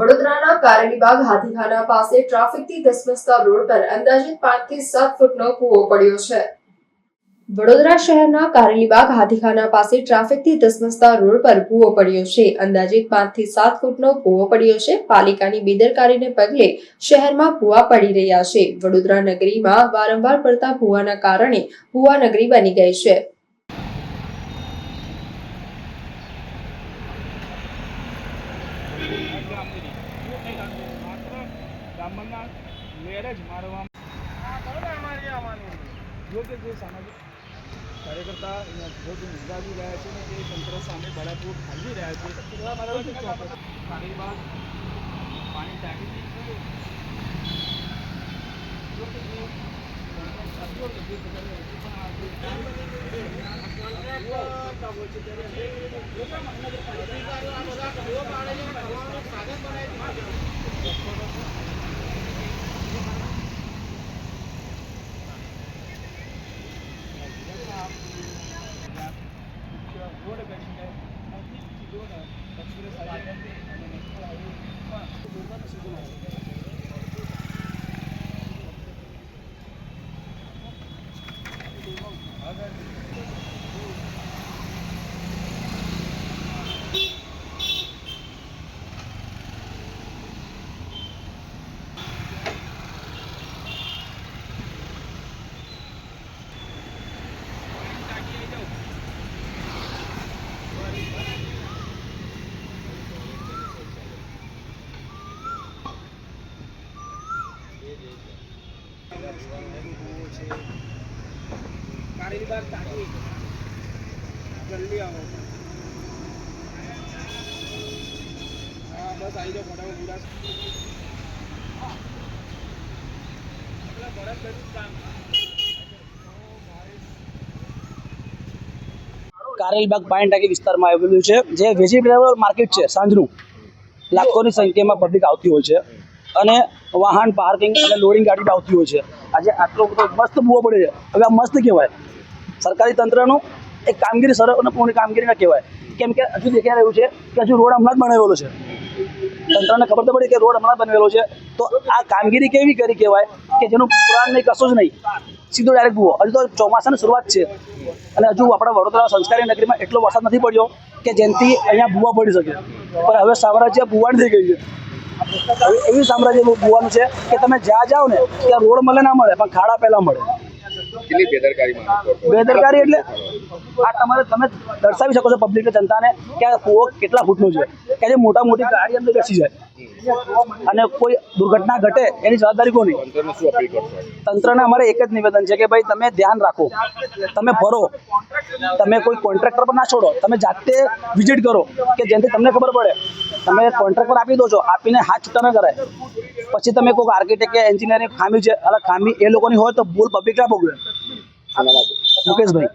વડોદરાના કારેલીબાગ હાથીખાના પાસે ટ્રાફિકથી ધસમસતા રોડ પર અંદાજિત પાંચથી સાત ફૂટનો કૂવો પડ્યો છે. વડોદરા શહેરના કારેલીબાગ હાથીખાના પાસે ટ્રાફિકથી ધસમસતા રોડ પર કૂવો પડ્યો છે. અંદાજિત પાંચથી સાત ફૂટનો કૂવો પડ્યો છે. પાલિકાની બેદરકારીને પગલે શહેરમાં ભૂવા પડી રહ્યા છે. વડોદરા નગરીમાં વારંવાર પડતા ભૂવાના કારણે ભૂવા નગરી બની ગઈ છે. ગામના મેરેજ મારવામાં યોગ્ય જે સામાજિક કાર્યકર્તા જો જે નિંદાવી રહ્યા છે ને તે તંત્ર સામે બળાપૂર ખાલી રહ્યા છે પાણી બાદ પાણી ટાંકી જો કે જે સાથીઓ કે જે બધાને હજુ પણ આ જે આવતા હોય છે ત્યારે રોડ કરીને નજીક સીધો ને એક્સપ્રેસ હાઈવે અને નેશનલ હાઈવે પણ જોડવાનો સીધો હાઈવે કારેલબાગ પાણી ટાંકી વિસ્તારમાં આવેલું છે, જે વેજીટેબલ માર્કેટ છે, સાંજનું. લાખોની સંખ્યામાં પબ્લિક આવતી હોય છે. અને વાહન પાર્કિંગ અને લોડિંગ ગાડી આવતી હોય છે. આજે આટલો બધો મસ્ત બુવો પડે છે. હવે આ મસ્ત કહેવાય. સરકારી તંત્રનું એક કામગીરી સરળપૂર્ણ કામગીરી ના કહેવાય. કેમ કે હજુ દેખાઈ રહ્યું છે કે હજુ રોડ હમણાં જ બનાવેલો છે. તંત્રને ખબર તો પડી કે રોડ હમણાં બનેલો છે. તો આ કામગીરી કેવી કરી કહેવાય કે જેનું પુરાણ નહીં, કશું જ નહીં. સીધો ડાયરેક્ટ બુઓ હજુ તો ચોમાસાની શરૂઆત છે. અને હજુ આપણા વડોદરા સંસ્કારી નગરીમાં એટલો વરસાદ નથી પડ્યો કે જેનાથી અહીંયા બુવા પડી શકે. પણ હવે સામ્રાજ્ય ભૂવાણ થઈ ગયું છે. એવી સામ્રાજ્ય ભૂવાનું છે કે તમે જ્યાં જાઓ ને ત્યાં રોડ મળે ના મળે પણ ખાડા પહેલા મળે. બેદરકારી એટલે આ તમારે તમે દર્શાવી શકો છો પબ્લિક જનતાને કે આ કૂવો કેટલા ફૂટનું છે કે જે મોટા મોટી ગાડી અંદર બેસી જાય. અને કોઈ દુર્ઘટના ઘટે એની જવાબદારી કોની? તંત્રને અમારે એક જ નિવેદન છે કે ભાઈ તમે ધ્યાન રાખો. તમે ભરો તમે કોઈ કોન્ટ્રાક્ટર પર ના છોડો. તમે જાતે વિઝિટ કરો કે જેનાથી તમને ખબર પડે. તમે કોન્ટ્રાક્ટ પર આપી દો છો, આપીને હાથ છૂટા ન કરાય પછી તમે કોઈ આર્કિટેક્ટ કે એન્જિનિયરિંગ ખામી છે અલગ ખામી એ લોકોની હોય તો ભૂલ પબ્લિક ના ભોગવે? મુકેશભાઈ.